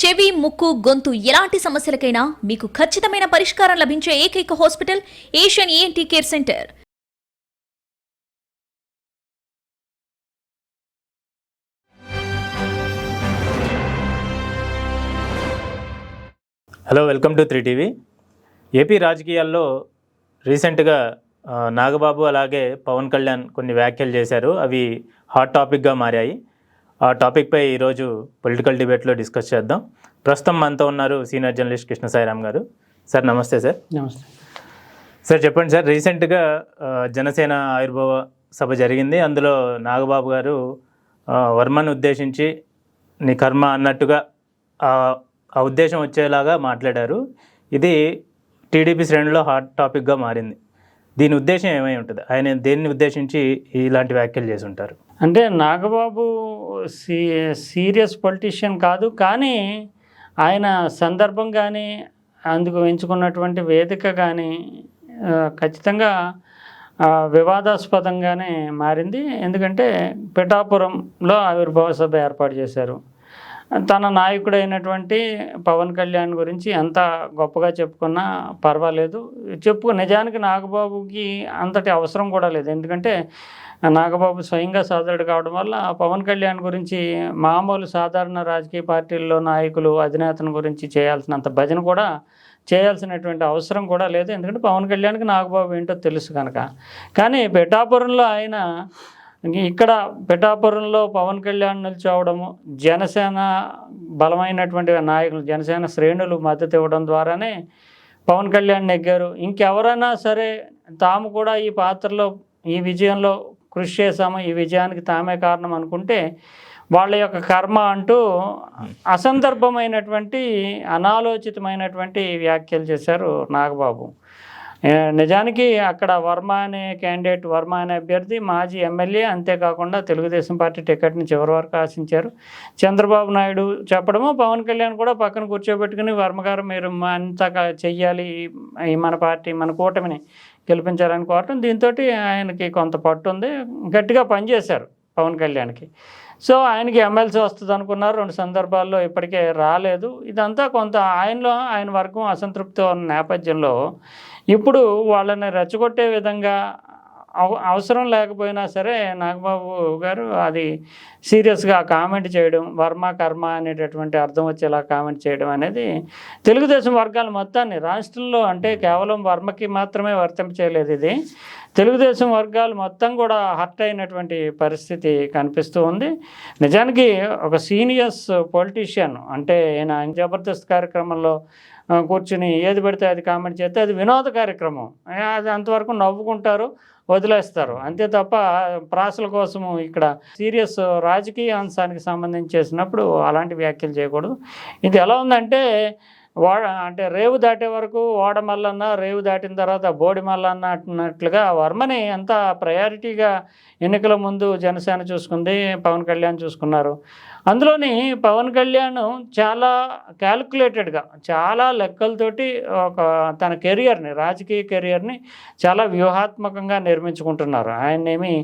చెవి ముక్కు గొంతు ఎలాంటి సమస్యలకైనా మీకు ఖచ్చితమైన పరిష్కారం లభించే ఏకైక hospital Asian ENT care centre. Hello welcome to three TV AP రాజకీయాల్లో రీసెంట్గా నాగబాబు అలాగే పవన్ కళ్యాణ్ కొన్ని వ్యాఖ్యలు చేశారు. అవి హాట్ టాపిక్గా మారాయి. ఆ టాపిక్పై ఈరోజు పొలిటికల్ డిబేట్లో డిస్కస్ చేద్దాం. ప్రస్తుతం మనతో ఉన్నారు సీనియర్ జర్నలిస్ట్ కృష్ణ సాయిరామ్ గారు. సార్ నమస్తే సార్. నమస్తే. సార్ చెప్పండి సార్ రీసెంట్గా జనసేన ఆవిర్భావ సభ జరిగింది. అందులో నాగబాబు గారు వర్మను ఉద్దేశించి నీ కర్మ అన్నట్టుగా ఆ ఉద్దేశం వచ్చేలాగా మాట్లాడారు. ఇది టీడీపీ శ్రేణిలో హాట్ టాపిక్గా మారింది. దీని ఉద్దేశం ఏమై ఉంటుంది? ఆయన దేన్ని ఉద్దేశించి ఇలాంటి వ్యాఖ్యలు చేసి ఉంటారు అంటే నాగబాబు సీ సీరియస్ పొలిటీషియన్ కాదు కానీ ఆయన సందర్భం కానీ అందుకు ఎంచుకున్నటువంటి వేదిక కానీ ఖచ్చితంగా వివాదాస్పదంగానే మారింది. ఎందుకంటే పిఠాపురంలో ఆవిర్భావ సభ ఏర్పాటు చేశారు. తన నాయకుడైనటువంటి పవన్ కళ్యాణ్ గురించి ఎంత గొప్పగా చెప్పుకున్నా పర్వాలేదు. చెప్పు నిజానికి నాగబాబుకి అంతటి అవసరం కూడా లేదు. ఎందుకంటే నాగబాబు స్వయంగా సోదరుడు కావడం వల్ల పవన్ కళ్యాణ్ గురించి మామూలు సాధారణ రాజకీయ పార్టీల్లో నాయకులు అధినేతను గురించి చేయాల్సినంత భజన కూడా చేయాల్సినటువంటి అవసరం కూడా లేదు. ఎందుకంటే పవన్ కళ్యాణ్కి నాగబాబు ఏంటో తెలుసు కనుక. కానీ పిఠాపురంలో ఆయన ఇక్కడ పిఠాపురంలో పవన్ కళ్యాణ్ నిల్చోవడము జనసేన బలమైనటువంటి నాయకులు జనసేన శ్రేణులు మద్దతు ఇవ్వడం ద్వారానే పవన్ కళ్యాణ్ నెగ్గారు. ఇంకెవరైనా సరే తాము కూడా ఈ పాత్రలో ఈ విజయంలో కృషి చేశాము ఈ విజయానికి తామే కారణం అనుకుంటే వాళ్ళ యొక్క కర్మ అంటూ అసందర్భమైనటువంటి అనాలోచితమైనటువంటి వ్యాఖ్యలు చేశారు నాగబాబు. నిజానికి అక్కడ వర్మ అనే క్యాండిడేట్ వర్మ అనే అభ్యర్థి మాజీ ఎమ్మెల్యే అంతేకాకుండా తెలుగుదేశం పార్టీ టికెట్ని చివరి వరకు ఆశించారు. చంద్రబాబు నాయుడు చెప్పడము పవన్ కళ్యాణ్ కూడా పక్కన కూర్చోబెట్టుకుని వర్మ గారు మీరు అంత చెయ్యాలి ఈ మన పార్టీ మన కూటమిని గెలిపించాలని కోరటం. దీంతో ఆయనకి కొంత పట్టు ఉంది గట్టిగా పనిచేశారు పవన్ కళ్యాణ్కి. సో ఆయనకి ఎమ్మెల్సీ వస్తుంది అనుకున్నారు రెండు సందర్భాల్లో ఇప్పటికే రాలేదు. ఇదంతా కొంత ఆయనలో ఆయన వర్గం అసంతృప్తి ఉన్న నేపథ్యంలో ఇప్పుడు వాళ్ళని రెచ్చగొట్టే విధంగా అవసరం లేకపోయినా సరే నాగబాబు గారు అది సీరియస్గా కామెంట్ చేయడం వర్మ కర్మ అనేటటువంటి అర్థం వచ్చేలా కామెంట్ చేయడం అనేది తెలుగుదేశం వర్గాలు మొత్తాన్ని రాష్ట్రంలో అంటే కేవలం వర్మకి మాత్రమే వర్తింప చేయలేదు ఇది. తెలుగుదేశం వర్గాలు మొత్తం కూడా హర్ట్ అయినటువంటి పరిస్థితి కనిపిస్తూ ఉంది. నిజానికి ఒక సీనియర్స్ పొలిటీషియన్ అంటే ఈయన జబర్దస్త్ కార్యక్రమంలో కూర్చుని ఏది పెడితే అది కామెంట్ చేస్తే అది వినోద కార్యక్రమం. అది అంతవరకు నవ్వుకుంటారు. వదిలేస్తారు. అంతే తప్ప ప్రాసల కోసము ఇక్కడ సీరియస్ రాజకీయ అంశానికి సంబంధించి చేసినప్పుడు అలాంటి వ్యాఖ్యలు చేయకూడదు. ఇది ఎలా ఉందంటే వాడ అంటే రేవు దాటే వరకు ఓడ మల్లన్న రేవు దాటిన తర్వాత బోడి మల్లన్న అంటున్నట్లుగా వర్మని ఎంత ప్రయారిటీగా ఎన్నికల ముందు జనసేన చూసుకుంది పవన్ కళ్యాణ్ చూసుకున్నారు. అందులోని పవన్ కళ్యాణ్ చాలా క్యాలిక్యులేటెడ్గా చాలా లెక్కలతోటి ఒక తన కెరియర్ని రాజకీయ కెరియర్ని చాలా వ్యూహాత్మకంగా నిర్మించుకుంటున్నారు. ఆయన్నేమి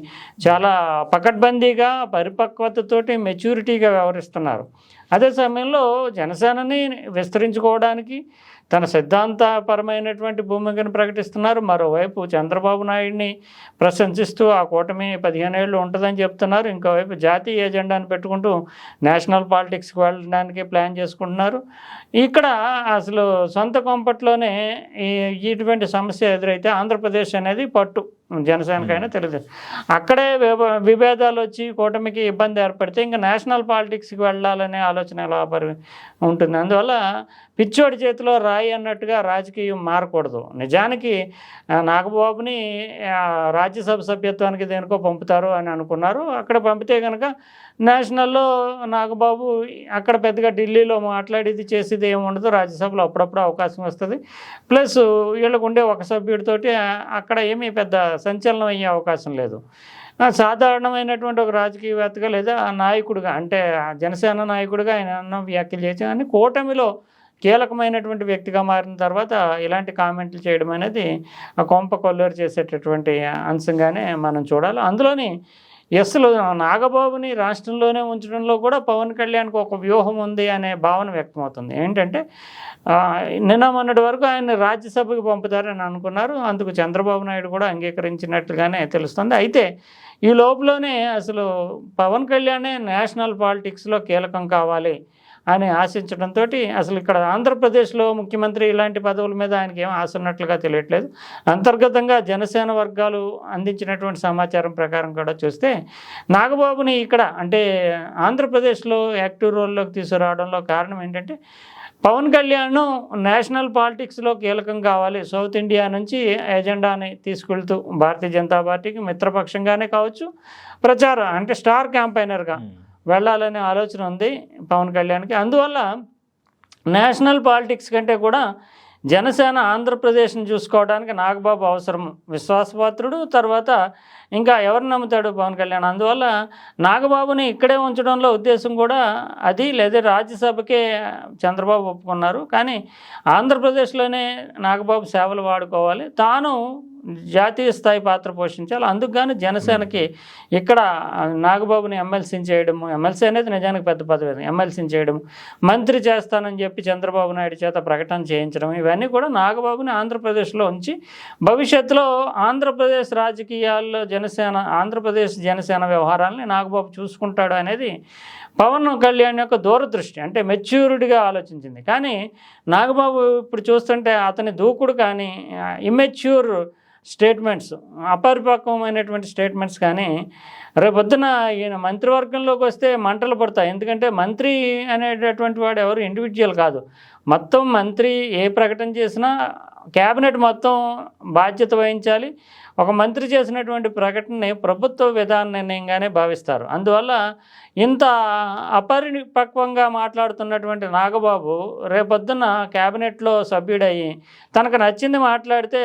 చాలా పకడ్బందీగా పరిపక్వతతోటి మెచ్యూరిటీగా వ్యవహరిస్తున్నారు. అదే సమయంలో జనసేనని విస్తరించుకోవడానికి తన సిద్ధాంతపరమైనటువంటి భూమికను ప్రకటిస్తున్నారు. మరోవైపు చంద్రబాబు నాయుడిని ప్రశంసిస్తూ ఆ కూటమి పదిహేనేళ్ళు ఉంటుందని చెప్తున్నారు. ఇంకోవైపు జాతీయ ఎజెండాను పెట్టుకుంటూ నేషనల్ పాలిటిక్స్కి వెళ్ళడానికి ప్లాన్ చేసుకుంటున్నారు. ఇక్కడ అసలు సొంత కొంపట్లోనే ఈ ఇటువంటి సమస్య ఎదురైతే ఆంధ్రప్రదేశ్ అనేది పట్టు. జనసేనకైనా తెలుగుదేశం అక్కడే విభ- విభేదాలు వచ్చి కూటమికి ఇబ్బంది ఏర్పడితే ఇంకా నేషనల్ పాలిటిక్స్కి వెళ్ళాలనే ఆలోచన ఎలా ఉంటుంది. అందువల్ల పిచ్చోడి చేతిలో రాయి అన్నట్టుగా రాజకీయం మారకూడదు. నిజానికి నాగబాబుని రాజ్యసభ సభ్యత్వానికి దేనికో పంపుతారు అని అనుకున్నారు. అక్కడ పంపితే కనుక నేషనల్లో నాగబాబు అక్కడ పెద్దగా ఢిల్లీలో మాట్లాడేది చేసేది ఏమి ఉండదు. రాజ్యసభలో అప్పుడప్పుడు అవకాశం వస్తుంది. ప్లస్ వీళ్ళకు ఉండే ఒక సభ్యుడితోటి అక్కడ ఏమీ పెద్ద సంచలనం అయ్యే అవకాశం లేదు. సాధారణమైనటువంటి ఒక రాజకీయవేత్తగా లేదా ఆ నాయకుడిగా అంటే ఆ జనసేన నాయకుడిగా ఆయన వ్యాఖ్యలు చేసి కానీ కూటమిలో కీలకమైనటువంటి వ్యక్తిగా మారిన తర్వాత ఇలాంటి కామెంట్లు చేయడం అనేది ఆ కొంప కొల్లూరు చేసేటటువంటి అంశంగానే మనం చూడాలి. అందులోని అసలు నాగబాబుని రాష్ట్రంలోనే ఉంచడంలో కూడా పవన్ కళ్యాణ్కి ఒక వ్యూహం ఉంది అనే భావన వ్యక్తమవుతుంది. ఏంటంటే నిన్న మొన్నటి వరకు ఆయన రాజ్యసభకు పంపుతారని అనుకున్నారు. అందుకు చంద్రబాబు నాయుడు కూడా అంగీకరించినట్లుగానే తెలుస్తుంది. అయితే ఈ లోపలనే అసలు పవన్ కళ్యాణే నేషనల్ పాలిటిక్స్లో కీలకం కావాలి. అని ఆశించడంతో అసలు ఇక్కడ ఆంధ్రప్రదేశ్లో ముఖ్యమంత్రి ఇలాంటి పదవుల మీద ఆయనకి ఏం ఆశ ఉన్నట్లుగా తెలియట్లేదు. అంతర్గతంగా జనసేన వర్గాలు అందించినటువంటి సమాచారం ప్రకారం కూడా చూస్తే నాగబాబుని ఇక్కడ అంటే ఆంధ్రప్రదేశ్లో యాక్టివ్ రోల్లోకి తీసుకురావడంలో కారణం ఏంటంటే పవన్ కళ్యాణ్ నేషనల్ పాలిటిక్స్లో కీలకం కావాలి. సౌత్ ఇండియా నుంచి ఎజెండాని తీసుకెళ్తూ భారతీయ జనతా పార్టీకి మిత్రపక్షంగానే కావచ్చు. ప్రచారం అంటే స్టార్ క్యాంపైనర్గా వెళ్ళాలనే ఆలోచన ఉంది పవన్ కళ్యాణ్కి. అందువల్ల నేషనల్ పాలిటిక్స్ కంటే కూడా జనసేన ఆంధ్రప్రదేశ్ని చూసుకోవడానికి నాగబాబు అవసరం. విశ్వాసపాత్రుడు తర్వాత ఇంకా ఎవరు నమ్ముతాడు పవన్ కళ్యాణ్? అందువల్ల నాగబాబుని ఇక్కడే ఉంచడంలో ఉద్దేశం కూడా అది లేదా రాజ్యసభకే చంద్రబాబు ఒప్పుకున్నారు. కానీ ఆంధ్రప్రదేశ్లోనే నాగబాబు సేవలు వాడుకోవాలి. తాను జాతీయ స్థాయి పాత్ర పోషించాలి. అందుకు గాను జనసేనకి ఇక్కడ నాగబాబుని ఎమ్మెల్సీని చేయడము ఎమ్మెల్సీ అనేది నిజానికి పెద్ద పదవి. ఎమ్మెల్సీని చేయడం మంత్రి చేస్తానని చెప్పి చంద్రబాబు నాయుడు చేత ప్రకటన చేయించడం ఇవన్నీ కూడా నాగబాబుని ఆంధ్రప్రదేశ్లో ఉంచి భవిష్యత్తులో ఆంధ్రప్రదేశ్ రాజకీయాల్లో జనసేన ఆంధ్రప్రదేశ్ జనసేన వ్యవహారాలని నాగబాబు చూసుకుంటాడు అనేది పవన్ కళ్యాణ్ యొక్క దూరదృష్టి. అంటే మెచ్యూరిటీగా ఆలోచించింది. కానీ నాగబాబు ఇప్పుడు చూస్తుంటే అతని దూకుడు కానీ ఇమ్మెచ్యూర్ స్టేట్మెంట్స్ అపరిపక్వమైనటువంటి స్టేట్మెంట్స్ కానీ రేపొద్దున ఈయన మంత్రివర్గంలోకి వస్తే మంటలు పడతాయి. ఎందుకంటే మంత్రి అనేటటువంటి వాడు ఎవరు? ఇండివిజువల్ కాదు. మొత్తం మంత్రి ఏ ప్రకటన చేసినా క్యాబినెట్ మొత్తం బాధ్యత వహించాలి. ఒక మంత్రి చేసినటువంటి ప్రకటనని ప్రభుత్వ విధాన నిర్ణయంగానే భావిస్తారు. అందువల్ల ఇంత అపరిపక్వంగా మాట్లాడుతున్నటువంటి నాగబాబు రేపొద్దున క్యాబినెట్లో సభ్యుడయ్యి తనకు నచ్చింది మాట్లాడితే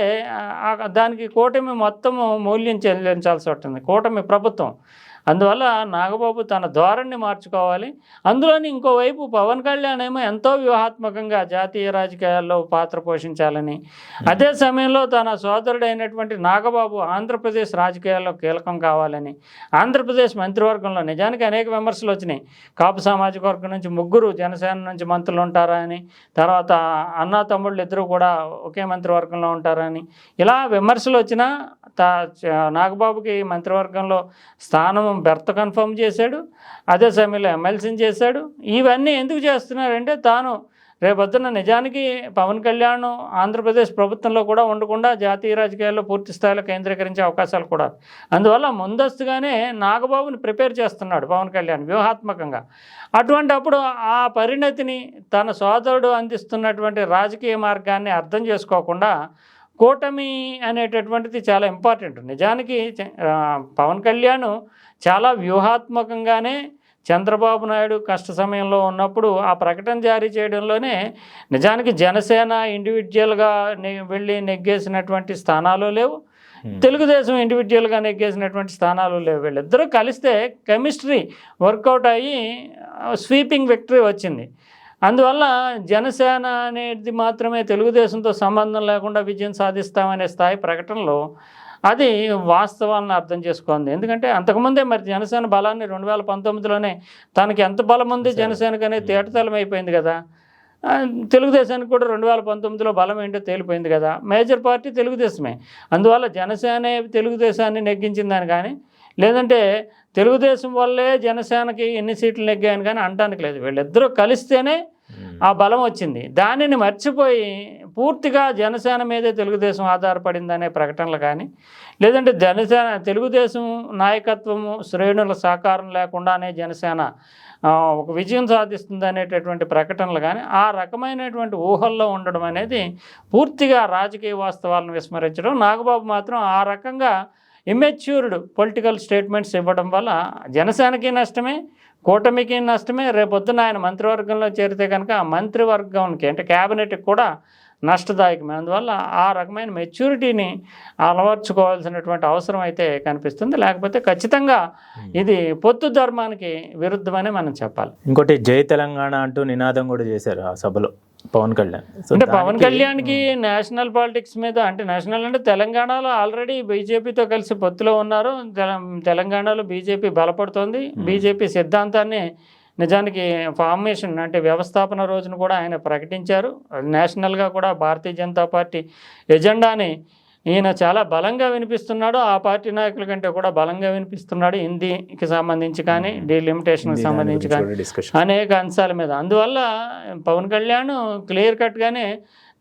దానికి కూటమి మొత్తము మూల్యం చెల్లించాల్సి ఉంటుంది కూటమి ప్రభుత్వం. అందువల్ల నాగబాబు తన ధోరణిని మార్చుకోవాలి. అందులోని ఇంకోవైపు పవన్ కళ్యాణ్ ఏమో ఎంతో వ్యూహాత్మకంగా జాతీయ రాజకీయాల్లో పాత్ర పోషించాలని. అదే సమయంలో తన సోదరుడైనటువంటి నాగబాబు ఆంధ్రప్రదేశ్ రాజకీయాల్లో కీలకం కావాలని. ఆంధ్రప్రదేశ్ మంత్రివర్గంలో నిజానికి అనేక విమర్శలు వచ్చినాయి. కాపు సామాజిక వర్గం నుంచి ముగ్గురు జనసేన నుంచి మంత్రులు ఉంటారా అని తర్వాత అన్నా తమ్ముళ్ళు ఇద్దరు కూడా ఒకే మంత్రివర్గంలో ఉంటారని. ఇలా విమర్శలు వచ్చినా తా చ- నాగబాబుకి మంత్రివర్గంలో స్థానం బెర్త్ కన్ఫర్మ్ చేశాడు అదే సమయంలో ఎమ్మెల్సీని చేశాడు. ఇవన్నీ ఎందుకు చేస్తున్నారంటే తాను రేపొద్దున నిజానికి పవన్ కళ్యాణ్ ఆంధ్రప్రదేశ్ ప్రభుత్వంలో కూడా ఉండకుండా జాతీయ రాజకీయాల్లో పూర్తి స్థాయిలో కేంద్రీకరించే అవకాశాలు కూడా. అందువల్ల ముందస్తుగానే నాగబాబుని ప్రిపేర్ చేస్తున్నాడు పవన్ కళ్యాణ్ వ్యూహాత్మకంగా. అటువంటి అప్పుడు ఆ పరిణతిని తన సోదరుడు అందిస్తున్నటువంటి రాజకీయ మార్గాన్ని అర్థం చేసుకోకుండా కూటమి అనేటటువంటిది చాలా ఇంపార్టెంట్. నిజానికి పవన్ కళ్యాణ్ చాలా వ్యూహాత్మకంగానే చంద్రబాబు నాయుడు కష్ట సమయంలో ఉన్నప్పుడు ఆ ప్రకటన జారీ చేయడంలోనే నిజానికి జనసేన ఇండివిజువల్గా వెళ్ళి నెగ్గేసినటువంటి స్థానాలు లేవు. తెలుగుదేశం ఇండివిజువల్గా నెగ్గేసినటువంటి స్థానాలు లేవు. వీళ్ళిద్దరూ కలిస్తే కెమిస్ట్రీ వర్కౌట్ అయ్యి స్వీపింగ్ విక్టరీ వచ్చింది. అందువల్ల జనసేన అనేది మాత్రమే తెలుగుదేశంతో సంబంధం లేకుండా విజయం సాధిస్తామనే స్థాయి ప్రకటనలో అది వాస్తవాలను అర్థం చేసుకోండి ఎందుకంటే అంతకుముందే మరి జనసేన బలాన్ని రెండు వేల పంతొమ్మిదిలోనే తనకి ఎంత బలం ఉంది జనసేనకు అనేది తేటతలం అయిపోయింది కదా. తెలుగుదేశానికి కూడా రెండు వేల పంతొమ్మిదిలో బలం ఏంటో తేలిపోయింది కదా. మేజర్ పార్టీ తెలుగుదేశమే. అందువల్ల జనసేనే తెలుగుదేశాన్ని నెగ్గించిందని కానీ లేదంటే తెలుగుదేశం వల్లే జనసేనకి ఎన్ని సీట్లు నెగ్గాయని కానీ అనడానికి లేదు. వీళ్ళిద్దరూ కలిస్తేనే ఆ బలం వచ్చింది. దానిని మర్చిపోయి పూర్తిగా జనసేన మీదే తెలుగుదేశం ఆధారపడిందనే ప్రకటనలు కానీ లేదంటే జనసేన తెలుగుదేశం నాయకత్వము శ్రేణుల సహకారం లేకుండానే జనసేన ఒక విజయం సాధిస్తుంది అనేటటువంటి ప్రకటనలు కానీ ఆ రకమైనటువంటి ఊహల్లో ఉండడం అనేది పూర్తిగా రాజకీయ వాస్తవాలను విస్మరించడం నాగబాబు మాత్రం ఆ రకంగా ఇమ్మెచ్యూర్డ్ పొలిటికల్ స్టేట్మెంట్స్ ఇవ్వడం వల్ల జనసేనకి నష్టమే కూటమికి నష్టమే రేపొద్దున ఆయన మంత్రివర్గంలో చేరితే కనుక ఆ మంత్రివర్గంకి అంటే క్యాబినెట్కి కూడా నష్టదాయకమే. అందువల్ల ఆ రకమైన మెచ్యూరిటీని అలవర్చుకోవాల్సినటువంటి అవసరం అయితే కనిపిస్తుంది. లేకపోతే ఖచ్చితంగా ఇది పొత్తు ధర్మానికి విరుద్ధమని మనం చెప్పాలి. ఇంకోటి జై తెలంగాణ అంటూ నినాదం కూడా చేశారు ఆ సభలో. పవన్ కళ్యాణ్. అంటే పవన్ కళ్యాణ్కి నేషనల్ పాలిటిక్స్ మీద అంటే నేషనల్ అంటే తెలంగాణలో ఆల్రెడీ బీజేపీతో కలిసి పొత్తులో ఉన్నారు. తెల- తెలంగాణలో బీజేపీ బలపడుతోంది. బీజేపీ సిద్ధాంతాన్ని నిజానికి ఫార్మేషన్ అంటే వ్యవస్థాపన రోజున కూడా ఆయన ప్రకటించారు. నేషనల్గా కూడా భారతీయ జనతా పార్టీ ఎజెండాని ఈయన చాలా బలంగా వినిపిస్తున్నాడు. ఆ పార్టీ నాయకుల కంటే కూడా బలంగా వినిపిస్తున్నాడు హిందీకి సంబంధించి కానీ డీలిమిటేషన్కి సంబంధించి కానీ అనేక అంశాల మీద. అందువల్ల పవన్ కళ్యాణ్ క్లియర్ కట్గానే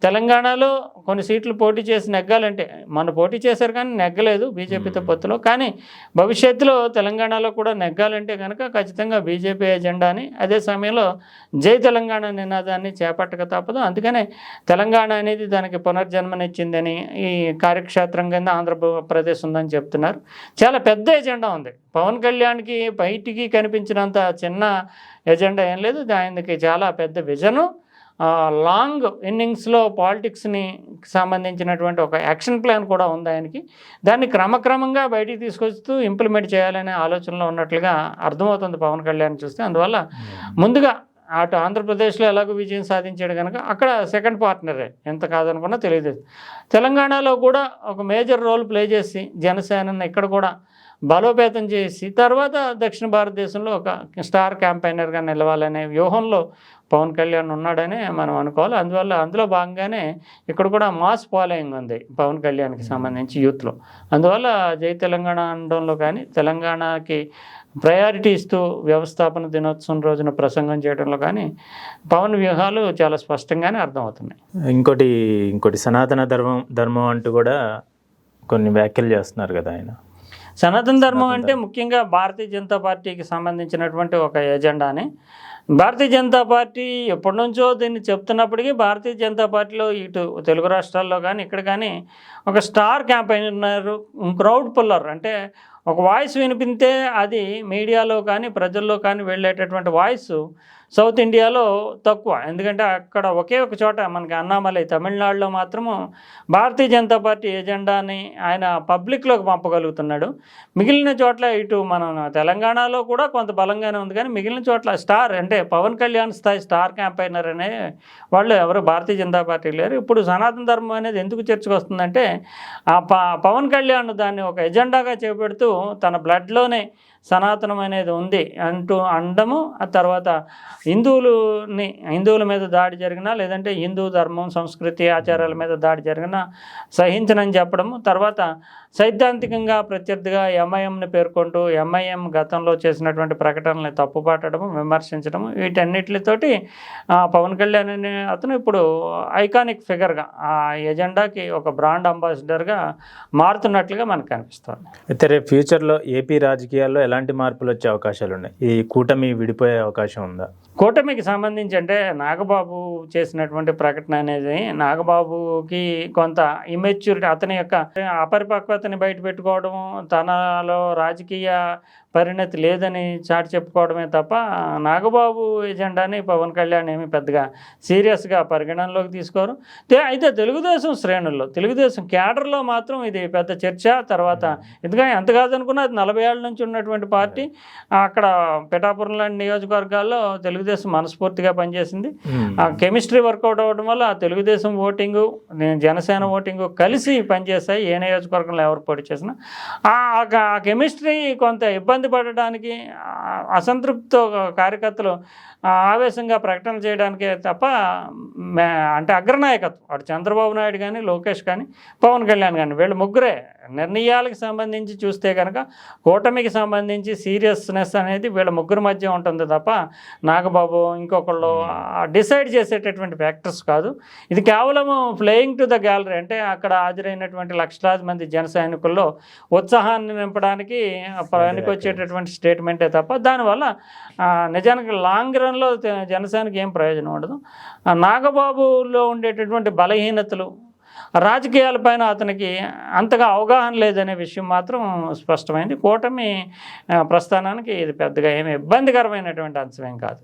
తెలంగాణలో కొన్ని సీట్లు పోటీ చేసి నెగ్గాలంటే మన పోటీ చేశారు కానీ నెగ్గలేదు బీజేపీతో పొత్తులో. కానీ భవిష్యత్తులో తెలంగాణలో కూడా నెగ్గాలంటే కనుక ఖచ్చితంగా బీజేపీ ఎజెండాని అదే సమయంలో జై తెలంగాణ నినాదాన్ని చేపట్టక తప్పదు అందుకనే తెలంగాణ అనేది దానికి పునర్జన్మనిచ్చిందని ఈ కార్యక్షేత్రం కింద ఆంధ్రప్రదేశ్ ఉందని చెప్తున్నారు. చాలా పెద్ద ఎజెండా ఉంది. పవన్ కళ్యాణ్కి బయటికి కనిపించినంత చిన్న ఎజెండా ఏం లేదు. ఆయనకి చాలా పెద్ద విజను లాంగ్ ఇన్నింగ్స్లో పాలిటిక్స్ని సంబంధించినటువంటి ఒక యాక్షన్ ప్లాన్ కూడా ఉంది ఆయనకి. దాన్ని క్రమక్రమంగా బయటికి తీసుకొస్తూ ఇంప్లిమెంట్ చేయాలనే ఆలోచనలో ఉన్నట్లుగా అర్థమవుతుంది పవన్ కళ్యాణ్ చూస్తే. అందువల్ల ముందుగా అటు ఆంధ్రప్రదేశ్లో ఎలాగో విజయం సాధించాడు కనుక అక్కడ సెకండ్ పార్ట్నరే. ఎంత కాదనుకున్నా తెలియదు. తెలంగాణలో కూడా ఒక మేజర్ రోల్ ప్లే చేసి జనసేనని ఇక్కడ కూడా బలోపేతం చేసి తర్వాత దక్షిణ భారతదేశంలో ఒక స్టార్ క్యాంపైనర్గా నిలవాలనే వ్యూహంలో పవన్ కళ్యాణ్ ఉన్నాడని మనం అనుకోవాలి. అందువల్ల అందులో భాగంగానే ఇక్కడ కూడా మాస్ ఫాలోయింగ్ ఉంది పవన్ కళ్యాణ్కి సంబంధించి యూత్లో. అందువల్ల జై తెలంగాణ అనడంలో కానీ తెలంగాణకి ప్రయారిటీ ఇస్తూ వ్యవస్థాపన దినోత్సవం రోజున ప్రసంగం చేయడంలో కానీ పవన్ వ్యూహాలు చాలా స్పష్టంగానే అర్థమవుతున్నాయి. ఇంకోటి ఇంకోటి సనాతన ధర్మం ధర్మం అంటూ కూడా కొన్ని వ్యాఖ్యలు చేస్తున్నారు కదా ఆయన. సనాతన ధర్మం అంటే ముఖ్యంగా భారతీయ జనతా పార్టీకి సంబంధించినటువంటి ఒక ఎజెండాని. భారతీయ జనతా పార్టీ ఎప్పటి నుంచో దీన్ని చెప్తున్నప్పటికీ భారతీయ జనతా పార్టీలో ఇటు తెలుగు రాష్ట్రాల్లో కానీ ఇక్కడ కానీ ఒక స్టార్ క్యాంపెయినర్ క్రౌడ్ పుల్లర్. అంటే ఒక వాయిస్ వినిపితే అది మీడియాలో కానీ ప్రజల్లో కానీ వెళ్ళేటటువంటి వాయిస్ సౌత్ ఇండియాలో తక్కువ. ఎందుకంటే అక్కడ ఒకే ఒక చోట మనకి అన్నామలై తమిళనాడులో మాత్రము భారతీయ జనతా పార్టీ ఎజెండాని ఆయన పబ్లిక్లోకి పంపగలుగుతున్నాడు. మిగిలిన చోట్ల ఇటు మనం తెలంగాణలో కూడా కొంత బలంగానే ఉంది కానీ మిగిలిన చోట్ల స్టార్ అంటే పవన్ కళ్యాణ్ స్థాయి స్టార్ క్యాంపైనర్ అనే వాళ్ళు ఎవరు భారతీయ జనతా పార్టీ లేరు. ఇప్పుడు సనాతన ధర్మం అనేది ఎందుకు చర్చకు వస్తుందంటే ఆ ప పవన్ కళ్యాణ్ దాన్ని ఒక ఎజెండాగా చేపెడుతూ తన బ్లడ్లోనే సనాతనం అనేది ఉంది అంటూ అండము ఆ తర్వాత హిందువులని హిందువుల మీద దాడి జరిగినా లేదంటే హిందూ ధర్మం సంస్కృతి ఆచారాల మీద దాడి జరిగినా సహించనని చెప్పడము. తర్వాత సైద్ధాంతికంగా ప్రత్యర్థిగా ఎంఐఎంని పేర్కొంటూ ఎంఐఎం గతంలో చేసినటువంటి ప్రకటనల్ని తప్పుపాటడము విమర్శించడము వీటన్నిటితోటి పవన్ కళ్యాణ్ అనే అతను ఇప్పుడు ఐకానిక్ ఫిగర్గా ఆ ఎజెండాకి ఒక బ్రాండ్ అంబాసిడర్గా మారుతున్నట్లుగా మనకు కనిపిస్తుంది. అయితే రేపు ఫ్యూచర్లో ఏపీ రాజకీయాల్లో ఎలాంటి మార్పులు వచ్చే అవకాశాలు ఉన్నాయి? ఈ కూటమి విడిపోయే అవకాశం ఉందా? కూటమికి సంబంధించి అంటే నాగబాబు చేసినటువంటి ప్రకటన అనేది నాగబాబుకి కొంత ఇమెచ్యూరిటీ అతని యొక్క అపరిపక్వతని బయట పెట్టుకోవడం తనలో రాజకీయ పరిణతి లేదని చాటి చెప్పుకోవడమే తప్ప నాగబాబు ఎజెండాని పవన్ కళ్యాణ్ ఏమి పెద్దగా సీరియస్గా పరిగణనలోకి తీసుకోరు. అయితే తెలుగుదేశం శ్రేణుల్లో తెలుగుదేశం క్యాడర్లో మాత్రం ఇది పెద్ద చర్చ. తర్వాత ఎందుకంటే ఎంత కాదనుకున్నా అది నలభై ఏళ్ళ నుంచి ఉన్నటువంటి పార్టీ. అక్కడ పిఠాపురం లాంటి నియోజకవర్గాల్లో తెలుగుదేశం మనస్ఫూర్తిగా పనిచేసింది. ఆ కెమిస్ట్రీ వర్కౌట్ అవ్వడం వల్ల తెలుగుదేశం ఓటింగు నేను జనసేన ఓటింగు కలిసి పనిచేస్తాయి ఏ నియోజకవర్గంలో ఎవరు పోటీ చేసినా. ఆ కెమిస్ట్రీ కొంత ఇబ్బంది పడడానికి ఆ అసంతృప్తితో కార్యకర్తలు ఆవేశంగా ప్రకటన చేయడానికే తప్ప అంటే అగ్రనాయకత్వం. అటు చంద్రబాబు నాయుడు కానీ లోకేష్ కానీ పవన్ కళ్యాణ్ కానీ వీళ్ళు ముగ్గురే నిర్ణయాలకు సంబంధించి చూస్తే కనుక కూటమికి సంబంధించి సీరియస్నెస్ అనేది వీళ్ళ ముగ్గురు మధ్య ఉంటుంది తప్ప నాగబాబు ఇంకొకళ్ళు డిసైడ్ చేసేటటువంటి ఫ్యాక్టర్స్ కాదు. ఇది కేవలం ప్లేయింగ్ టు ద గ్యాలరీ అంటే అక్కడ హాజరైనటువంటి లక్షలాది మంది జన సైనికుల్లో ఉత్సాహాన్ని నింపడానికి పనికొచ్చేటటువంటి స్టేట్మెంటే తప్ప దానివల్ల నిజానికి లాంగ్ రన్లో జనసేనకి ఏం ప్రయోజనం ఉండదు. నాగబాబులో ఉండేటటువంటి బలహీనతలు రాజకీయాలపైన అతనికి అంతగా అవగాహన లేదనే విషయం మాత్రం స్పష్టమైంది. కూటమి ప్రస్థానానికి ఇది పెద్దగా ఏమి ఇబ్బందికరమైనటువంటి అంశమేం కాదు.